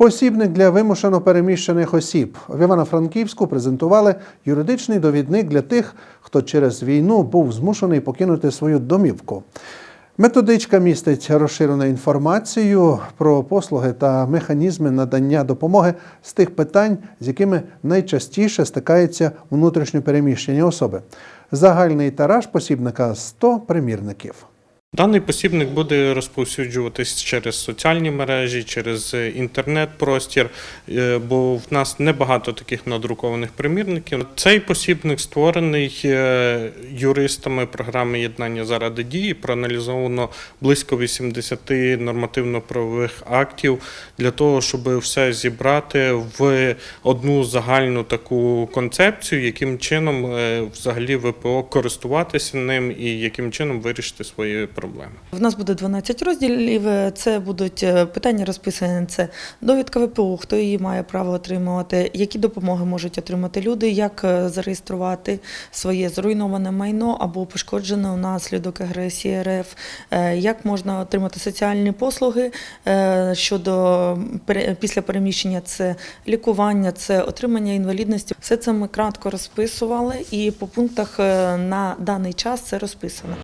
Посібник для вимушено переміщених осіб в Івано-Франківську презентували юридичний довідник для тих, хто через війну був змушений покинути свою домівку. Методичка містить розширену інформацію про послуги та механізми надання допомоги з тих питань, з якими найчастіше стикаються внутрішньопереміщені особи. Загальний тираж посібника 100 примірників. Даний посібник буде розповсюджуватись через соціальні мережі, через е, інтернет-простір, е, бо в нас небагато таких надрукованих примірників. Цей посібник створений е, юристами програми єднання заради дії. Проаналізовано близько 80 нормативно-правових актів для того, щоб все зібрати в одну загальну таку концепцію, яким чином взагалі ВПО користуватися ним і яким чином вирішити свої проблеми. В нас буде 12 розділів. Це будуть е, питання розписані. Це довідка ВПО, хто її має право отримувати, які допомоги можуть отримати люди, як е, зареєструвати своє зруйноване майно або пошкоджене внаслідок агресії РФ, е, як можна отримати соціальні послуги е, щодо після переміщення, це лікування, це отримання інвалідності. Все це ми кратко розписували, і по пунктах е, на даний час це розписано.